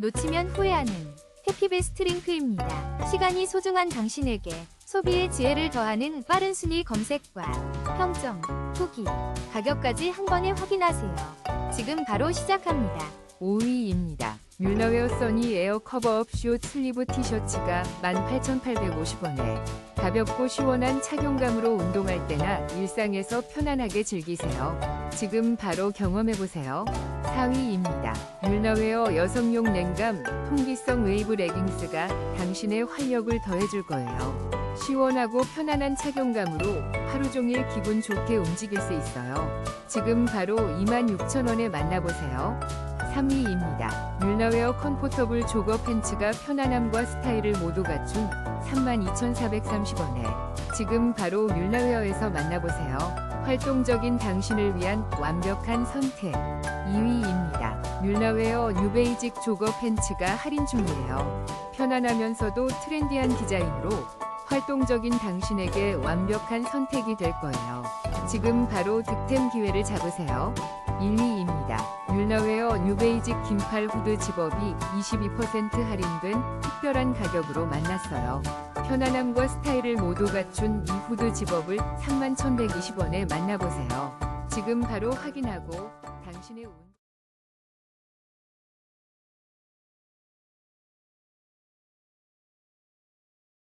놓치면 후회하는 해피베스트 링크입니다. 시간이 소중한 당신에게 소비의 지혜를 더하는 빠른 순위 검색과 평점, 후기, 가격까지 한 번에 확인하세요. 지금 바로 시작합니다. 5위입니다. 뮬러웨어 써니 에어 커버업 숏 슬리브 티셔츠가 18,850원에 가볍고 시원한 착용감으로 운동할 때나 일상에서 편안하게 즐기세요. 지금 바로 경험해보세요. 4위입니다. 뮬러웨어 여성용 냉감 통기성 웨이브 레깅스가 당신의 활력을 더해줄 거예요. 시원하고 편안한 착용감으로 하루 종일 기분 좋게 움직일 수 있어요. 지금 바로 26,000원에 만나보세요. 3위입니다. 뮬러웨어 컴포터블 조거 팬츠가 편안함과 스타일을 모두 갖춘 32,430원에 지금 바로 뮬러웨어에서 만나보세요. 활동적인 당신을 위한 완벽한 선택. 2위입니다. 뮬러웨어 뉴베이직 조거 팬츠가 할인 중이에요. 편안하면서도 트렌디한 디자인으로 활동적인 당신에게 완벽한 선택이 될 거예요. 지금 바로 득템 기회를 잡으세요. 1위입니다. 뮬러웨어 뉴베이직 긴팔 후드 집업이 22% 할인된 특별한 가격으로 만났어요. 편안함과 스타일을 모두 갖춘 이 후드 집업을 31,120원에 만나보세요. 지금 바로 확인하고 당신의 운